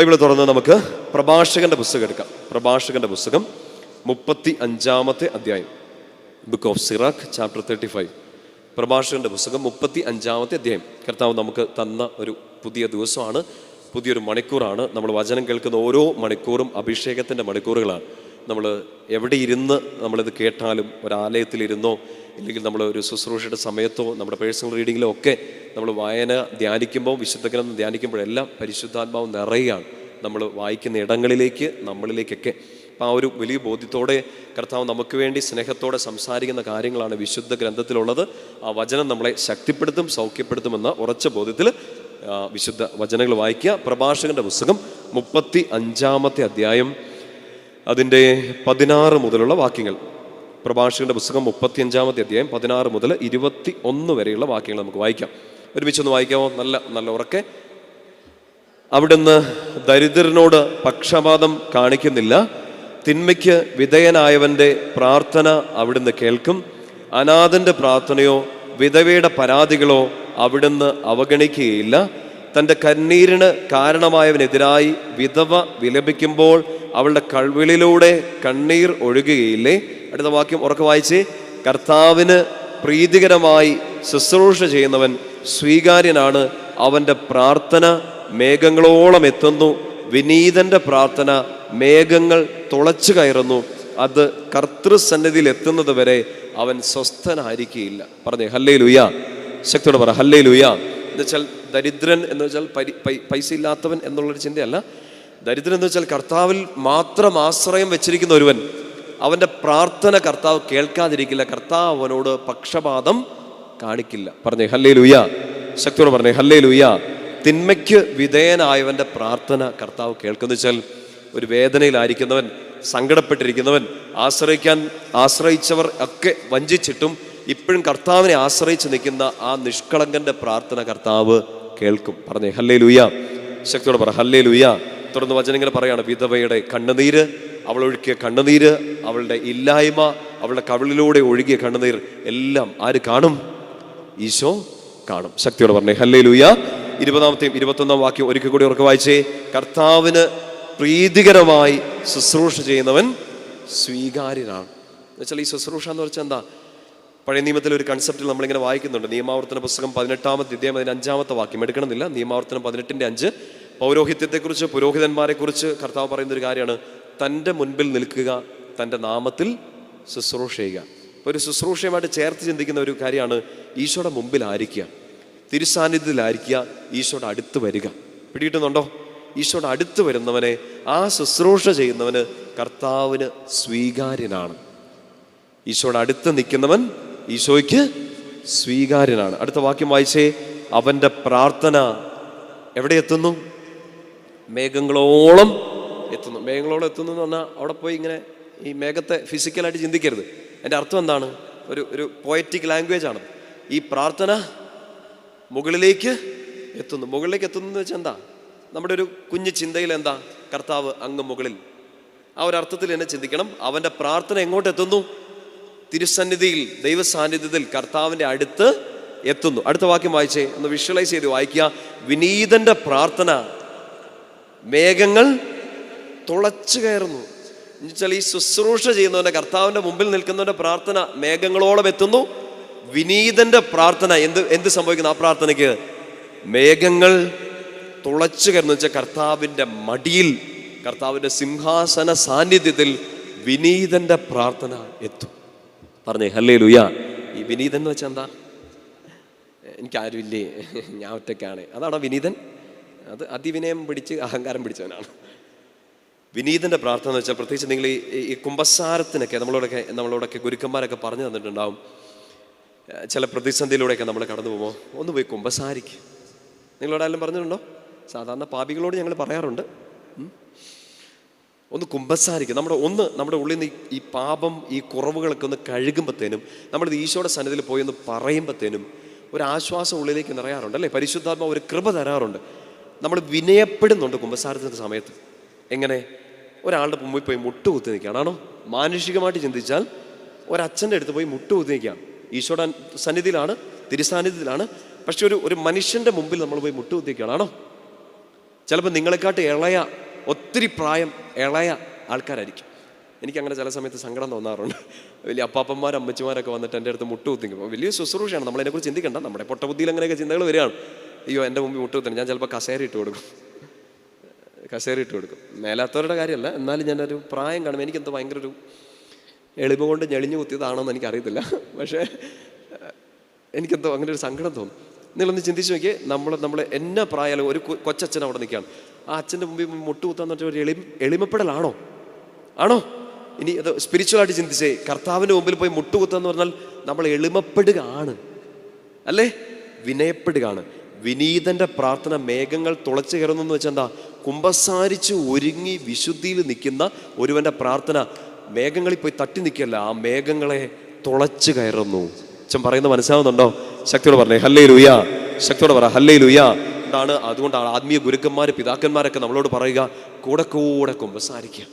Bible തുറന്ന് നമുക്ക് പ്രഭാഷകന്റെ പുസ്തകം എടുക്കാം. പ്രഭാഷകന്റെ പുസ്തകം മുപ്പത്തി അഞ്ചാമത്തെ അധ്യായം. Book of Sirach chapter thirty five പ്രഭാഷകന്റെ പുസ്തകം മുപ്പത്തി അഞ്ചാമത്തെ അധ്യായം. കർത്താവ് നമുക്ക് തന്ന ഒരു പുതിയ ദിവസമാണ്. പുതിയൊരു മണിക്കൂറാണ്. നമ്മൾ വചനം കേൾക്കുന്ന ഓരോ മണിക്കൂറും അഭിഷേകത്തിന്റെ മണിക്കൂറുകളാണ്. നമ്മൾ എവിടെ ഇരുന്ന് നമ്മളിത് കേട്ടാലും ഒരു ആലയത്തിലിരുന്നോ ഇല്ലെങ്കിൽ നമ്മൾ ഒരു ശുശ്രൂഷയുടെ സമയത്തോ നമ്മുടെ പേഴ്സണൽ റീഡിങ്ങിലോ ഒക്കെ നമ്മൾ വായന ധ്യാനിക്കുമ്പോൾ വിശുദ്ധ ഗ്രന്ഥം ധ്യാനിക്കുമ്പോഴെല്ലാം പരിശുദ്ധാത്മാവ് നിറയുകയാണ്. നമ്മൾ വായിക്കുന്ന ഇടങ്ങളിലേക്ക് നമ്മളിലേക്കൊക്കെ. അപ്പം ആ ഒരു വലിയ ബോധ്യത്തോടെ കർത്താവ് നമുക്ക് വേണ്ടി സ്നേഹത്തോടെ സംസാരിക്കുന്ന കാര്യങ്ങളാണ് വിശുദ്ധ ഗ്രന്ഥത്തിലുള്ളത്. ആ വചനം നമ്മളെ ശക്തിപ്പെടുത്തും സൗഖ്യപ്പെടുത്തുമെന്ന ഉറച്ച ബോധ്യത്തിൽ വിശുദ്ധ വചനങ്ങൾ വായിക്കുക. പ്രഭാഷകന്റെ പുസ്തകം മുപ്പത്തി അഞ്ചാമത്തെ അധ്യായം അതിന്റെ പതിനാറ് മുതലുള്ള വാക്യങ്ങൾ. പ്രഭാഷകന്റെ പുസ്തകം മുപ്പത്തി അഞ്ചാമത്തെ അധ്യായം പതിനാറ് മുതൽ ഇരുപത്തി ഒന്ന് വരെയുള്ള വാക്യങ്ങൾ നമുക്ക് വായിക്കാം. ഒരുമിച്ചൊന്ന് വായിക്കാമോ? നല്ല നല്ല ഉറക്കെ. അവിടുന്ന് ദരിദ്രനോട് പക്ഷപാതം കാണിക്കുന്നില്ല. തിന്മയ്ക്ക് വിധേയനായവന്റെ പ്രാർത്ഥന അവിടുന്ന് കേൾക്കും. അനാഥന്റെ പ്രാർത്ഥനയോ വിധവയുടെ പരാതികളോ അവിടുന്ന് അവഗണിക്കുകയില്ല. തന്റെ കണ്ണീരിന് കാരണമായവനെതിരായി വിധവ വിലപിക്കുമ്പോൾ അവളുടെ കൾവിളിലൂടെ കണ്ണീർ ഒഴുകുകയില്ലേ? അടുത്ത വാക്യം ഉറക്കെ വായിച്ച്. കർത്താവിന് പ്രീതികരമായി ശുശ്രൂഷ ചെയ്യുന്നവൻ സ്വീകാര്യനാണ്. അവന്റെ പ്രാർത്ഥന മേഘങ്ങളോളം എത്തുന്നു. വിനീതന്റെ പ്രാർത്ഥന മേഘങ്ങൾ തുളച്ചു കയറുന്നു. അത് കർത്തൃസന്നിധിയിൽ എത്തുന്നത് വരെ അവൻ സ്വസ്ഥനായിരിക്കുകയില്ല. പറഞ്ഞേ ഹല്ലേ ലുയ ശക്തിയോട് പറ ഹല്ലേ ലുയ എന്ന് വെച്ചാൽ ദരിദ്രൻ എന്ന് വെച്ചാൽ പൈസ ഇല്ലാത്തവൻ എന്നുള്ളൊരു ചിന്തയല്ല. ദരിദ്രൻ എന്ന് വെച്ചാൽ കർത്താവിൽ മാത്രം ആശ്രയം വെച്ചിരിക്കുന്ന ഒരുവൻ. അവന്റെ പ്രാർത്ഥന കർത്താവ് കേൾക്കാതിരിക്കില്ല. കർത്താവ് അവനോട് പക്ഷപാതം കാണിക്കില്ല. പറഞ്ഞേ ഹല്ലേ ലുയ ശക്തിയോട് പറഞ്ഞേ ഹല്ലേ ലുയ തിന്മയ്ക്ക് വിധേയനായവന്റെ പ്രാർത്ഥന കർത്താവ് കേൾക്കുന്ന വെച്ചാൽ ഒരു വേദനയിലായിരിക്കുന്നവൻ സങ്കടപ്പെട്ടിരിക്കുന്നവൻ ആശ്രയിക്കാൻ ആശ്രയിച്ചവർ ഒക്കെ വഞ്ചിച്ചിട്ടും ഇപ്പോഴും കർത്താവിനെ ആശ്രയിച്ച് നിൽക്കുന്ന ആ നിഷ്കളങ്കന്റെ പ്രാർത്ഥന കർത്താവ് കേൾക്കും. പറഞ്ഞേ ഹല്ലേ ലൂയ ശക്തിയോട് പറ ഹല്ലേ ലൂയ തുടർന്ന് വചനങ്ങൾ പറയാണ് വിധവയുടെ കണ്ണുനീര് അവൾ ഒഴുക്കിയ കണ്ണുനീര് അവളുടെ ഇല്ലായ്മ അവളുടെ കവിളിലൂടെ ഒഴുകിയ കണ്ണുനീർ എല്ലാം ആര് കാണും? ഈശോ കാണും. ശക്തിയോട് പറഞ്ഞേ ഹല്ലേ ലൂയ ഇരുപതാമത്തെയും ഇരുപത്തൊന്നാം വാക്യം ഒരിക്കൽ കൂടി ഉറക്കെ വായിച്ചേ. കർത്താവിന് പ്രീതികരമായി ശുശ്രൂഷ ചെയ്യുന്നവൻ സ്വീകാര്യനാണ്. എന്നുവെച്ചാൽ ഈ ശുശ്രൂഷ എന്ന് വെച്ചാൽ എന്താ? പഴയ നിയമത്തിലെ ഒരു കൺസെപ്റ്റിൽ നമ്മളിങ്ങനെ വായിക്കുന്നുണ്ട്. നിയമാവർത്തന പുസ്തകം പതിനെട്ടാമത്തെ ഇദ്ദേഹം അതിന് അഞ്ചാമത്തെ വാക്യം എടുക്കണമെന്നില്ല. നിയമാവർത്തനം പതിനെട്ടിന്റെ അഞ്ച്. പൗരോഹിത്യത്തെക്കുറിച്ച് പുരോഹിതന്മാരെക്കുറിച്ച് കർത്താവ് പറയുന്ന ഒരു കാര്യമാണ്. തന്റെ മുൻപിൽ നിൽക്കുക തന്റെ നാമത്തിൽ ശുശ്രൂഷ ചെയ്യുക. ഒരു ശുശ്രൂഷയുമായിട്ട് ചേർത്ത് ചിന്തിക്കുന്ന ഒരു കാര്യമാണ് ഈശോയുടെ മുമ്പിൽ ആയിരിക്കുക. തിരുസാന്നിധ്യത്തിലായിരിക്കുക ഈശോയുടെ അടുത്ത് വരിക. പിടികിട്ടുന്നുണ്ടോ? ഈശോയുടെ അടുത്ത് വരുന്നവനെ ആ ശുശ്രൂഷ ചെയ്യുന്നവന് കർത്താവിന് സ്വീകാര്യനാണ്. ഈശോയുടെ അടുത്ത് നിൽക്കുന്നവൻ ഈശോയ്ക്ക് സ്വീകാര്യനാണ്. അടുത്ത വാക്യം വായിച്ചേ. അവന്റെ പ്രാർത്ഥന എവിടെ എത്തുന്നു? മേഘങ്ങളോളം എത്തുന്നു. മേഘങ്ങളോളം എത്തുന്നു എന്ന് പറഞ്ഞാൽ അവിടെ പോയി ഇങ്ങനെ ഈ മേഘത്തെ ഫിസിക്കലായിട്ട് ചിന്തിക്കരുത്. എന്റെ അർത്ഥം എന്താണ്? ഒരു ഒരു പോയറ്റിക് ലാംഗ്വേജ് ആണ്. ഈ പ്രാർത്ഥന മുകളിലേക്ക് എത്തുന്നു. മുകളിലേക്ക് എത്തുന്നു വെച്ചാൽ എന്താ? നമ്മുടെ ഒരു കുഞ്ഞു ചിന്തയിൽ എന്താ? കർത്താവ് അങ്ങ് മുകളിൽ. ആ ഒരു അർത്ഥത്തിൽ എന്നെ ചിന്തിക്കണം. അവന്റെ പ്രാർത്ഥന എങ്ങോട്ട് എത്തുന്നു? തിരുസന്നിധിയിൽ ദൈവസാന്നിധ്യത്തിൽ കർത്താവിന്റെ അടുത്ത് എത്തുന്നു. അടുത്ത വാക്യം വായിച്ചേ. ഒന്ന് വിഷ്വലൈസ് ചെയ്ത് വായിക്കുക. വിനീതന്റെ പ്രാർത്ഥന. മേഘങ്ങൾ തുളച്ചു കയറുന്നു. എന്നുവെച്ചാൽ ഈ ശുശ്രൂഷ ചെയ്യുന്നവന്റെ കർത്താവിന്റെ മുമ്പിൽ നിൽക്കുന്നവന്റെ പ്രാർത്ഥന മേഘങ്ങളോളം എത്തുന്നു. വിനീതന്റെ പ്രാർത്ഥന എന്ത് എന്ത് സംഭവിക്കുന്നു ആ പ്രാർത്ഥനയ്ക്ക്? മേഘങ്ങൾ തുളച്ചു കയറുന്ന. വെച്ചാൽ കർത്താവിന്റെ മടിയിൽ കർത്താവിന്റെ സിംഹാസന സാന്നിധ്യത്തിൽ വിനീതന്റെ പ്രാർത്ഥന എത്തും. പറഞ്ഞേ ഹല്ലേ ലുയ ഈ വിനീതൻ എന്ന് വെച്ചാൽ എന്താ? എനിക്കാരുമില്ലേ? ഞാൻ ഒറ്റയ്ക്കാണ്. അതാണോ വിനീതൻ? അത് അതിവിനയം പിടിച്ച് അഹങ്കാരം പിടിച്ചവനാണ്. വിനീതന്റെ പ്രാർത്ഥന എന്ന് വെച്ചാൽ പ്രത്യേകിച്ച് നിങ്ങൾ ഈ കുംഭസാരത്തിനൊക്കെ നമ്മളോടൊക്കെ നമ്മളോടൊക്കെ ഗുരുക്കന്മാരൊക്കെ പറഞ്ഞു തന്നിട്ടുണ്ടാവും. ചില പ്രതിസന്ധിയിലൂടെയൊക്കെ നമ്മൾ കടന്നു പോകുമോ ഒന്ന് പോയി കുമ്പസാരിക്ക്. നിങ്ങളോടായാലും പറഞ്ഞിട്ടുണ്ടോ? സാധാരണ പാപികളോട് ഞങ്ങൾ പറയാറുണ്ട്. ഒന്ന് കുമ്പസാരിക്കുക നമ്മുടെ ഒന്ന് നമ്മുടെ ഉള്ളിൽ നിന്ന് ഈ- ഈ പാപം ഈ കുറവുകളൊക്കെ ഒന്ന് കഴുകുമ്പോഴത്തേനും നമ്മളിത് ഈശോയുടെ സന്നിധിയിൽ പോയി ഒന്ന് പറയുമ്പോഴത്തേനും ഒരു ആശ്വാസം ഉള്ളിലേക്ക് നിറയാറുണ്ട് അല്ലേ? പരിശുദ്ധാത്മ ഒരു കൃപ തരാറുണ്ട്. നമ്മൾ വിനയപ്പെടുന്നുണ്ട് കുമ്പസാരത്തിന്റെ സമയത്ത്. എങ്ങനെ? ഒരാളുടെ മുമ്പിൽ പോയി മുട്ടുകുത്തി നിൽക്കുകയാണ്. ആണോ? മാനുഷികമായിട്ട് ചിന്തിച്ചാൽ ഒരച്ഛന്റെ അടുത്ത് പോയി മുട്ടുകുത്തി നിൽക്കുകയാണ്. ഈശോയുടെ സന്നിധിയിലാണ് തിരുസാന്നിധ്യത്തിലാണ് പക്ഷെ ഒരു ഒരു മനുഷ്യന്റെ മുമ്പിൽ നമ്മൾ പോയി മുട്ടുകുത്തി നിൽക്കുകയാണോ ചിലപ്പോൾ നിങ്ങളെക്കാട്ട് ഇളയ ഒത്തിരി പ്രായം ഇളയ ആൾക്കാരായിരിക്കും. എനിക്ക് അങ്ങനെ ചില സമയത്ത് സങ്കടം തോന്നാറുണ്ട്. വലിയ അപ്പാപ്പന്മാർ അമ്മച്ചിമാരൊക്കെ വന്നിട്ട് എന്റെ അടുത്ത് മുട്ടുകുത്തിക്കും വലിയ ശുശ്രൂഷയാണ്. നമ്മളതിനെക്കുറിച്ച് ചിന്തിക്കേണ്ട. നമ്മുടെ പൊട്ടബുദ്ധിയിൽ അങ്ങനെയൊക്കെ ചിന്തകൾ വരികയാണ്. അയ്യോ എന്റെ മുമ്പിൽ മുട്ടുകുത്തണം. ഞാൻ ചിലപ്പോൾ കസേര ഇട്ട് കൊടുക്കും. കസേര ഇട്ട് കൊടുക്കും. മേലാത്തവരുടെ കാര്യമല്ല. എന്നാലും ഞാനൊരു പ്രായം കാണുമ്പോൾ എനിക്കെന്തോ ഭയങ്കര ഒരു എളിമ കൊണ്ട് ഞെളിഞ്ഞു കുത്തിയതാണോന്ന് എനിക്കറിയത്തില്ല. പക്ഷേ എനിക്കെന്തോ അങ്ങനെ ഒരു സങ്കടം തോന്നും. നിങ്ങളൊന്ന് ചിന്തിച്ച് നോക്കിയേ നമ്മൾ നമ്മൾ എന്നെ പ്രായാലും ഒരു കൊച്ചച്ഛൻ അവിടെ നിൽക്കുകയാണ്. ആ അച്ഛന്റെ മുമ്പിൽ മുട്ടുകുത്താന്ന് പറഞ്ഞാൽ ഒരു എളി എളിമപ്പെടലാണോ? ആണോ? ഇനി അത് സ്പിരിച്വലായിട്ട് ചിന്തിച്ചേ കർത്താവിന്റെ മുമ്പിൽ പോയി മുട്ടുകുത്താന്ന് പറഞ്ഞാൽ നമ്മൾ എളിമപ്പെടുകയാണ്. അല്ലേ? വിനയപ്പെടുകയാണ്. വിനീതന്റെ പ്രാർത്ഥന മേഘങ്ങൾ തുളച്ചു കയറുന്നു എന്ന് വെച്ചാൽ എന്താ? കുമ്പസാരിച്ച് ഒരുങ്ങി വിശുദ്ധിയിൽ നിൽക്കുന്ന ഒരുവന്റെ പ്രാർത്ഥന. മേഘങ്ങളിൽ പോയി തട്ടി നിൽക്കല്ല ആ മേഘങ്ങളെ തുളച്ചു കയറുന്നു. അച്ഛൻ പറയുന്നത് മനസ്സിലാവുന്നുണ്ടോ? ശക്തിയോട് പറഞ്ഞേ ഹല്ലേ ലുയാ ശക്തിയോട് പറ ഹല്ലേ ലുയാ എന്താണ്? അതുകൊണ്ടാണ് ആത്മീയ ഗുരുക്കന്മാർ പിതാക്കന്മാരൊക്കെ നമ്മളോട് പറയുക കൂടെ കൂടെ കുമ്പസാരിക്കുക.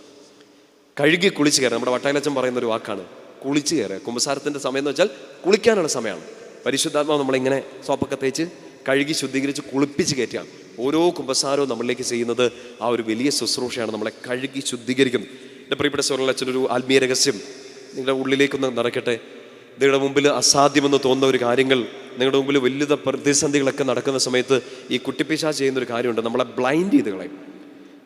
കഴുകി കുളിച്ച് കയറുക. നമ്മുടെ വട്ടായിലച്ചൻ പറയുന്ന ഒരു വാക്കാണ് കുളിച്ച് കയറുക. കുമ്പസാരത്തിന്റെ സമയം എന്ന് വെച്ചാൽ കുളിക്കാനുള്ള സമയമാണ്. പരിശുദ്ധാത്മാവ് നമ്മളിങ്ങനെ സോപ്പൊക്കെ തേച്ച് കഴുകി ശുദ്ധീകരിച്ച് കുളിപ്പിച്ച് കയറ്റുകയാണ് ഓരോ കുമ്പസാരവും നമ്മളിലേക്ക് ചെയ്യുന്നത് ആ ഒരു വലിയ ശുശ്രൂഷയാണ്. നമ്മളെ കഴുകി ശുദ്ധീകരിക്കുന്നത് എന്റെ പ്രിയപ്പെട്ട സ്വരങ്ങൾ അച്ഛനൊരു ആത്മീയ രഹസ്യം നിങ്ങളുടെ ഉള്ളിലേക്കൊന്ന് നടക്കട്ടെ. നിങ്ങളുടെ മുമ്പിൽ അസാധ്യമെന്ന് തോന്നുന്ന ഒരു കാര്യങ്ങൾ നിങ്ങളുടെ മുമ്പിൽ വലിയ പ്രതിസന്ധികളൊക്കെ നടക്കുന്ന സമയത്ത് ഈ കുട്ടിപ്പിശാ ചെയ്യുന്ന ഒരു കാര്യമുണ്ട്. നമ്മളെ ബ്ലൈൻഡ് ചെയ്ത് കളയും.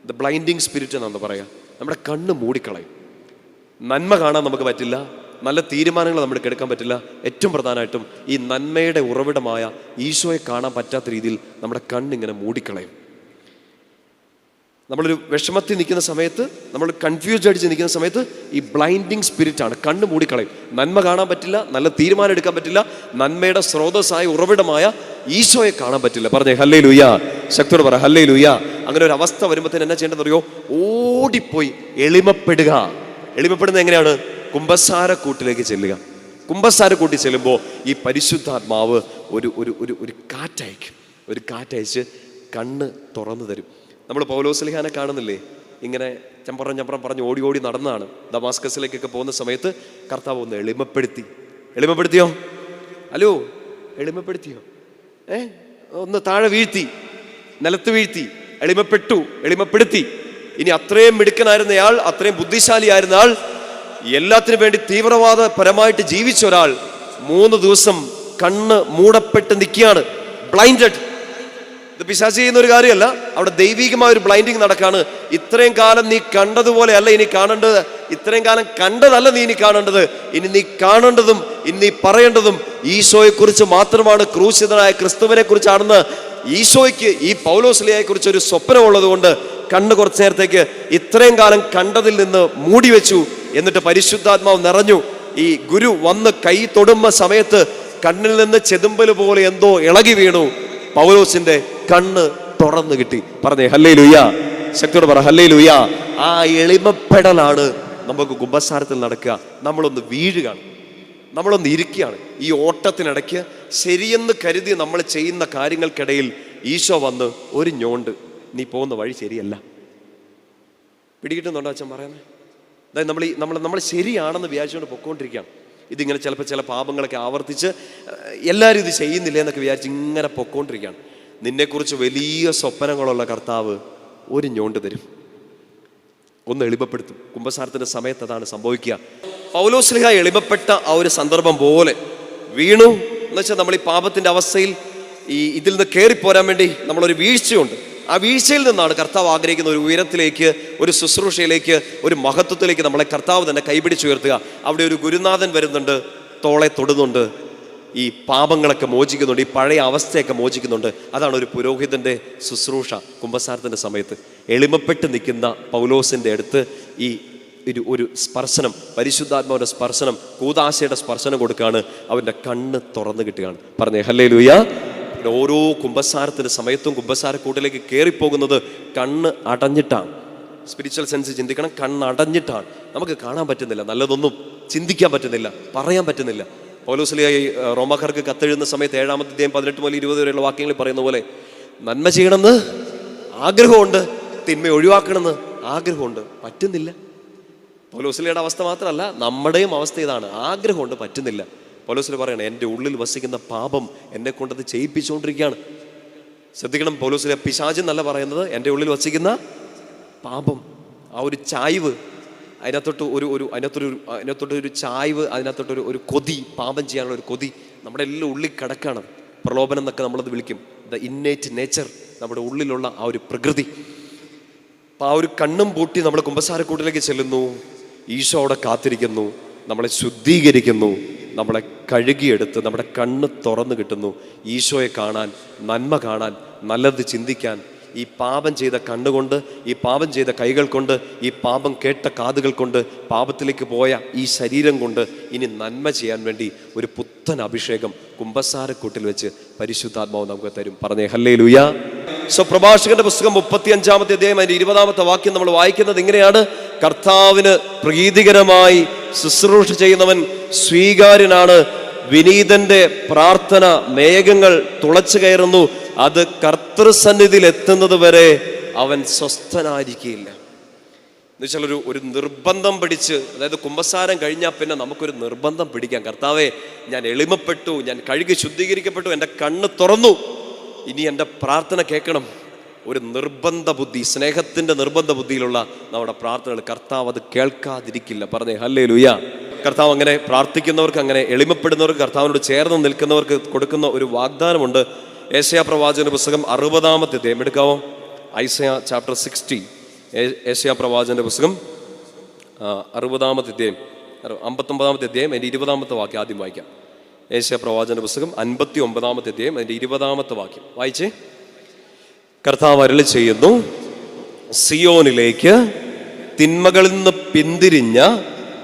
ദ ബ്ലൈൻഡിങ് സ്പിരിറ്റ് എന്നാണ് പറയുക. നമ്മുടെ കണ്ണ് മൂടിക്കളയും. നന്മ കാണാൻ നമുക്ക് പറ്റില്ല. നല്ല തീരുമാനങ്ങൾ നമുക്ക് എടുക്കാൻ പറ്റില്ല. ഏറ്റവും പ്രധാനമായിട്ടും ഈ നന്മയുടെ ഉറവിടമായ ഈശോയെ കാണാൻ പറ്റാത്ത രീതിയിൽ നമ്മുടെ കണ്ണിങ്ങനെ മൂടിക്കളയും. നമ്മളൊരു വിഷമത്തിൽ നിൽക്കുന്ന സമയത്ത് നമ്മൾ കൺഫ്യൂസ്ഡ് അടിച്ച് നിൽക്കുന്ന സമയത്ത് ഈ ബ്ലൈൻഡിങ് സ്പിരിറ്റ് ആണ്. കണ്ണ് മൂടിക്കളയും. നന്മ കാണാൻ പറ്റില്ല നല്ല തീരുമാനം എടുക്കാൻ പറ്റില്ല നന്മയുടെ സ്രോതസ്സായ ഉറവിടമായ ഈശോയെ കാണാൻ പറ്റില്ല. പറഞ്ഞേ ഹല്ലേ ലുയ്യ ശക്തിയോട് പറ ഹല്ലേ ലുയ്യ അങ്ങനെ ഒരു അവസ്ഥ വരുമ്പോൾ വരുമ്പോഴത്തേന് എന്നാ ചെയ്യേണ്ടത് അറിയോ? ഓടിപ്പോയി എളിമപ്പെടുക. എളിമപ്പെടുന്നത് എങ്ങനെയാണ്? കുംഭസാര കൂട്ടിലേക്ക് ചെല്ലുക. കുംഭസാര കൂട്ടി ചെല്ലുമ്പോൾ ഈ പരിശുദ്ധാത്മാവ് ഒരു ഒരു ഒരു ഒരു കാറ്റയക്കും. ഒരു കാറ്റയച്ച് കണ്ണ് തുറന്നു തരും. നമ്മൾ പൗലോസ്ലിഹാനെ കാണുന്നില്ലേ? ഇങ്ങനെ ചമ്പറം ചമ്പറം പറഞ്ഞ് ഓടി ഓടി നടന്നാണ്. ദമാസ്കസിലേക്കൊക്കെ പോകുന്ന സമയത്ത് കർത്താവ് ഒന്ന് എളിമപ്പെടുത്തി. എളിമപ്പെടുത്തിയോ? ഹലോ എളിമപ്പെടുത്തിയോ? ഏ? ഒന്ന് താഴെ വീഴ്ത്തി. നിലത്ത് വീഴ്ത്തി. എളിമപ്പെട്ടു എളിമപ്പെടുത്തി. ഇനി അത്രയും മിടുക്കനായിരുന്നയാൾ അത്രയും ബുദ്ധിശാലിയായിരുന്ന ആൾ എല്ലാത്തിനും വേണ്ടി തീവ്രവാദ പരമായിട്ട് ജീവിച്ച ഒരാൾ മൂന്ന് ദിവസം കണ്ണ് മൂടപ്പെട്ട് നിൽക്കുകയാണ്. ബ്ലൈൻഡഡ് ഇത് പിശാച് ചെയ്യുന്ന ഒരു കാര്യമല്ല. അവിടെ ദൈവികമായ ഒരു ബ്ലൈൻഡിങ് നടക്കാണ്. ഇത്രയും കാലം നീ കണ്ടതുപോലെ അല്ല ഇനി കാണേണ്ടത്. ഇത്രയും കാലം കണ്ടതല്ല നീ ഇനി കാണേണ്ടത്. ഇനി നീ കാണേണ്ടതും ഇനി നീ പറയേണ്ടതും ഈശോയെക്കുറിച്ച് മാത്രമാണ് ക്രൂശിതനായ ക്രിസ്തുവിനെ കുറിച്ചാണെന്ന് ഈശോയ്ക്ക് ഈ പൗലോസ്ലിയെ കുറിച്ച് ഒരു സ്വപ്നമുള്ളത് കൊണ്ട് കണ്ണ് കുറച്ചു നേരത്തേക്ക് ഇത്രയും കാലം കണ്ടതിൽ നിന്ന് മൂടി വെച്ചു എന്നിട്ട് പരിശുദ്ധാത്മാവ് നിറഞ്ഞു. ഈ ഗുരു വന്ന് കൈ തൊടുമ്പ സമയത്ത് കണ്ണിൽ നിന്ന് ചെതുമ്പൽ പോലെ എന്തോ ഇളകി വീണു പൗലോസിന്റെ കണ്ണ് തുറന്നു കിട്ടി. പറഞ്ഞേ ഹല്ലേ ലുയ്യ ശക്തിയോട് പറ ഹല്ലേ ലുയ്യ ആ എളിമപ്പെടലാണ് നമുക്ക് കുംഭസാരത്തിൽ നടക്കുക. നമ്മളൊന്ന് വീഴുകയാണ്. നമ്മളൊന്ന് ഇരിക്കുകയാണ്. ഈ ഓട്ടത്തിനിടയ്ക്ക് ശരിയെന്ന് കരുതി നമ്മൾ ചെയ്യുന്ന കാര്യങ്ങൾക്കിടയിൽ ഈശോ വന്ന് ഒരു ഞോണ്ട് നീ പോകുന്ന വഴി ശരിയല്ല. പിടികിട്ടുന്നുണ്ടോ അച്ഛൻ പറയാമേ അതായത് നമ്മൾ ഈ നമ്മൾ നമ്മൾ ശരിയാണെന്ന് വിചാരിച്ചുകൊണ്ട് പൊക്കോണ്ടിരിക്കുകയാണ്. ഇതിങ്ങനെ ചിലപ്പോൾ ചില പാപങ്ങളൊക്കെ ആവർത്തിച്ച് എല്ലാവരും ഇത് ചെയ്യുന്നില്ല എന്നൊക്കെ വിചാരിച്ച് ഇങ്ങനെ പൊക്കോണ്ടിരിക്കുകയാണ്. നിന്നെക്കുറിച്ച് വലിയ സ്വപ്നങ്ങളുള്ള കർത്താവ് ഒരു ഞോണ്ട് തരും. ഒന്ന് എളിമപ്പെടുത്തും. കുംഭസാരത്തിന്റെ സമയത്ത് അതാണ് സംഭവിക്കുക. പൗലോസ്ലിഹ എളിമപ്പെട്ട ആ ഒരു സന്ദർഭം പോലെ വീണു. എന്ന് വെച്ചാൽ നമ്മൾ ഈ പാപത്തിന്റെ അവസ്ഥയിൽ ഈ ഇതിൽ നിന്ന് കയറിപ്പോരാൻ വേണ്ടി നമ്മളൊരു വീഴ്ചയുണ്ട്. ആ വീഴ്ചയിൽ നിന്നാണ് കർത്താവ് ആഗ്രഹിക്കുന്ന ഒരു ഉയരത്തിലേക്ക് ഒരു ശുശ്രൂഷയിലേക്ക് ഒരു മഹത്വത്തിലേക്ക് നമ്മളെ കർത്താവ് തന്നെ കൈപിടിച്ചുയർത്തുക. അവിടെ ഒരു ഗുരുനാഥൻ വരുന്നുണ്ട് തോളെ തൊടുന്നുണ്ട്. ഈ പാപങ്ങളൊക്കെ മോചിക്കുന്നുണ്ട് ഈ പഴയ അവസ്ഥയൊക്കെ മോചിക്കുന്നുണ്ട്. അതാണ് ഒരു പുരോഹിതന്റെ ശുശ്രൂഷ കുംഭസാരത്തിന്റെ സമയത്ത്. എളിമപ്പെട്ട് നിൽക്കുന്ന പൗലോസിന്റെ അടുത്ത് ഈ ഒരു ഒരു സ്പർശനം പരിശുദ്ധാത്മാവിന്റെ സ്പർശനം കൂതാശയുടെ സ്പർശനം കൊടുക്കുകയാണ് അവന്റെ കണ്ണ് തുറന്നു കിട്ടുകയാണ്. പറഞ്ഞേ ഹല്ലേ ലൂയ ഓരോ കുംഭസാരത്തിന്റെ സമയത്തും കുംഭസാരക്കൂട്ടിലേക്ക് കയറിപ്പോകുന്നത് കണ്ണ് അടഞ്ഞിട്ടാണ്. സ്പിരിച്വൽ സെൻസ് ചിന്തിക്കണം കണ്ണടഞ്ഞിട്ടാണ് നമുക്ക് കാണാൻ പറ്റുന്നില്ല നല്ലതൊന്നും ചിന്തിക്കാൻ പറ്റുന്നില്ല പറയാൻ പറ്റുന്നില്ല. പൗലോസ്ലിയായി റോമാക്കാർക്ക് കത്തെഴുതുന്ന സമയത്ത് ഏഴാമത്തെ അധ്യായം പതിനെട്ട് മുതൽ ഇരുപത് വരെയുള്ള വാക്യങ്ങളിൽ പറയുന്ന പോലെ നന്മ ചെയ്യണമെന്ന് ആഗ്രഹമുണ്ട് തിന്മ ഒഴിവാക്കണമെന്ന് ആഗ്രഹമുണ്ട് പറ്റുന്നില്ല. പൗലോസ്ലിയുടെ അവസ്ഥ മാത്രമല്ല നമ്മുടെയും അവസ്ഥ ഇതാണ് ആഗ്രഹമുണ്ട് പറ്റുന്നില്ല. പൗലോസ്ലി പറയണം എന്റെ ഉള്ളിൽ വസിക്കുന്ന പാപം എന്നെ കൊണ്ടത് ചെയ്യിപ്പിച്ചുകൊണ്ടിരിക്കുകയാണ്. ശ്രദ്ധിക്കണം പൗലോസിലെ പിശാച് എന്നല്ല പറയുന്നത് എന്റെ ഉള്ളിൽ വസിക്കുന്ന പാപം. ആ ഒരു ചായ്വ് അതിനകത്തോട്ട് ഒരു ഒരു അതിനകത്തൊരു അതിനകത്തോട്ട് ഒരു ചായ്വ് അതിനകത്തോട്ട് ഒരു കൊതി പാപം ചെയ്യാനുള്ള ഒരു കൊതി നമ്മുടെ എല്ലാം ഉള്ളിൽ കിടക്കണം. പ്രലോഭനം എന്നൊക്കെ നമ്മളത് വിളിക്കും. ദ ഇന്നേറ്റ് നേച്ചർ നമ്മുടെ ഉള്ളിലുള്ള ആ ഒരു പ്രകൃതി. അപ്പം ആ ഒരു കണ്ണും പൂട്ടി നമ്മൾ കുമ്പസാരക്കൂട്ടിലേക്ക് ചെല്ലുന്നു. ഈശോ അവിടെ കാത്തിരിക്കുന്നു. നമ്മളെ ശുദ്ധീകരിക്കുന്നു. നമ്മളെ കഴുകിയെടുത്ത് നമ്മുടെ കണ്ണ് തുറന്നു കിട്ടുന്നു. ഈശോയെ കാണാൻ നന്മ കാണാൻ നല്ലത് ചിന്തിക്കാൻ ഈ പാപം ചെയ്ത കണ്ണുകൊണ്ട് ഈ പാപം ചെയ്ത കൈകൾ കൊണ്ട് ഈ പാപം കേട്ട കാതുകൾ കൊണ്ട് പാപത്തിലേക്ക് പോയ ഈ ശരീരം കൊണ്ട് ഇനി നന്മ ചെയ്യാൻ വേണ്ടി ഒരു പുത്തൻ അഭിഷേകം കുമ്പസാരക്കൂട്ടിൽ വെച്ച് പരിശുദ്ധാത്മാവ് നമുക്ക് തരും. പറഞ്ഞേ ഹല്ലേ ലുയാ സോ പ്രഭാഷകന്റെ പുസ്തകം മുപ്പത്തി അഞ്ചാമത്തെ അദ്ദേഹം അതിന്റെ ഇരുപതാമത്തെ വാക്യം നമ്മൾ വായിക്കുന്നത് ഇങ്ങനെയാണ്. കർത്താവിന് പ്രീതികരമായി ശുശ്രൂഷ ചെയ്യുന്നവൻ സ്വീകാര്യനാണ്. വിനീതന്റെ പ്രാർത്ഥന മേഘങ്ങൾ തുളച്ചു കയറുന്നു അത് കർത്തൃസന്നിധിയിൽ എത്തുന്നത് വരെ അവൻ സ്വസ്ഥനായിരിക്കില്ല. എന്നുവെച്ചാൽ ഒരു ഒരു നിർബന്ധം പിടിച്ച് അതായത് കുമ്പസാരം കഴിഞ്ഞാൽ പിന്നെ നമുക്കൊരു നിർബന്ധം പിടിക്കാം. കർത്താവേ ഞാൻ എളിമപ്പെട്ടു ഞാൻ കഴുകി ശുദ്ധീകരിക്കപ്പെട്ടു എന്റെ കണ്ണ് തുറന്നു. ഇനി എന്റെ പ്രാർത്ഥന കേൾക്കണം. ഒരു നിർബന്ധ ബുദ്ധി സ്നേഹത്തിന്റെ നിർബന്ധ ബുദ്ധിയിലുള്ള നമ്മുടെ പ്രാർത്ഥനകൾ കർത്താവ് അത് കേൾക്കാതിരിക്കില്ല. പറഞ്ഞേ ഹല്ലേ ലുയ കർത്താവ് അങ്ങനെ പ്രാർത്ഥിക്കുന്നവർക്ക് അങ്ങനെ എളിമപ്പെടുന്നവർക്ക് കർത്താവിനോട് ചേർന്ന് നിൽക്കുന്നവർക്ക് കൊടുക്കുന്ന ഒരു വാഗ്ദാനമുണ്ട്. ഏഷ്യാ പ്രവാചന പുസ്തകം അറുപതാമത്തെ അധ്യായം. എടുക്കാവോ? ഐസയ ചാപ്റ്റർ സിക്സ്റ്റി ഏഷ്യാ പ്രവാചകന്റെ പുസ്തകം അറുപതാമത്തെ അധ്യായം. അമ്പത്തൊമ്പതാമത്തെ അധ്യായം എന്റെ ഇരുപതാമത്തെ വാക്യം ആദ്യം വായിക്കാം. ഏഷ്യ പ്രവാചകന്റെ പുസ്തകം അൻപത്തി ഒമ്പതാമത്തെ അധ്യായം എന്റെ ഇരുപതാമത്തെ വാക്യം. വായിച്ചേ. കർത്താവ് അരളി ചെയ്യുന്നു സിയോനിലേക്ക് തിന്മകളിൽ നിന്ന് പിന്തിരിഞ്ഞ